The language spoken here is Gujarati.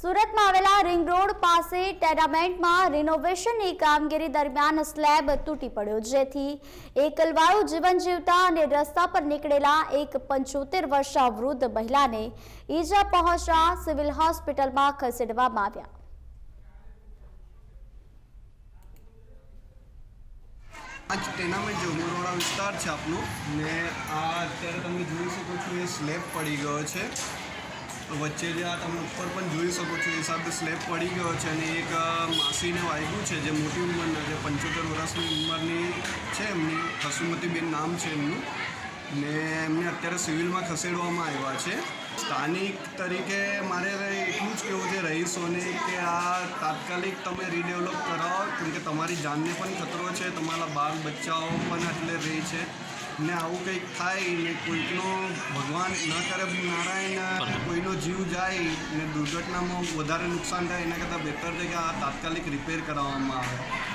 સુરતમાં આવેલા રિંગ રોડ પાસે ટેનામેન્ટમાં રિનોવેશનની કામગીરી દરમિયાન સ્લેબ તૂટી પડ્યો. જેથી એકલવાયું જીવન જીવતા અને રસ્તા પર નીકળેલા એક પંચોતેર વર્ષના વૃદ્ધ મહિલાને ઈજા પહોંચતા સિવિલ હોસ્પિટલમાં ખસેડવામાં આવ્યા. આ ટેનામેન્ટ જે ઉમરવાળા વિસ્તાર છે આપનો, ને આ અત્યારે તમે જોઈ શકો છો, એ સ્લેબ પડી ગયો છે. વચ્ચે જે આ તમે ઉપર પણ જોઈ શકો છો, એ હિસાબે સ્લેબ પડી ગયો છે અને એક માસીને વાગ્યું છે, જે મોટી ઉંમરના, જે પંચોતેર વર્ષની ઉંમરની છે એમની, હસુમતીબેન નામ છે એમનું. ને એમને અત્યારે સિવિલમાં ખસેડવામાં આવ્યા છે. સ્થાનિક તરીકે મારે કહેવું છે રહીશોને કે આ તાત્કાલિક તમે રીડેવલપ કરાવો, કેમ કે તમારી જાનને પણ ખતરો છે, તમારા બાળ બચ્ચાઓ પણ એટલે રહે છે. ને આવું કંઈક થાય ને કોઈકનો ભગવાન ન કરે, નારાયણ કોઈનો જીવ જાય ને દુર્ઘટનામાં વધારે નુકસાન થાય, એના કરતાં બેટર છે કે આ તાત્કાલિક રિપેર કરાવવામાં આવે.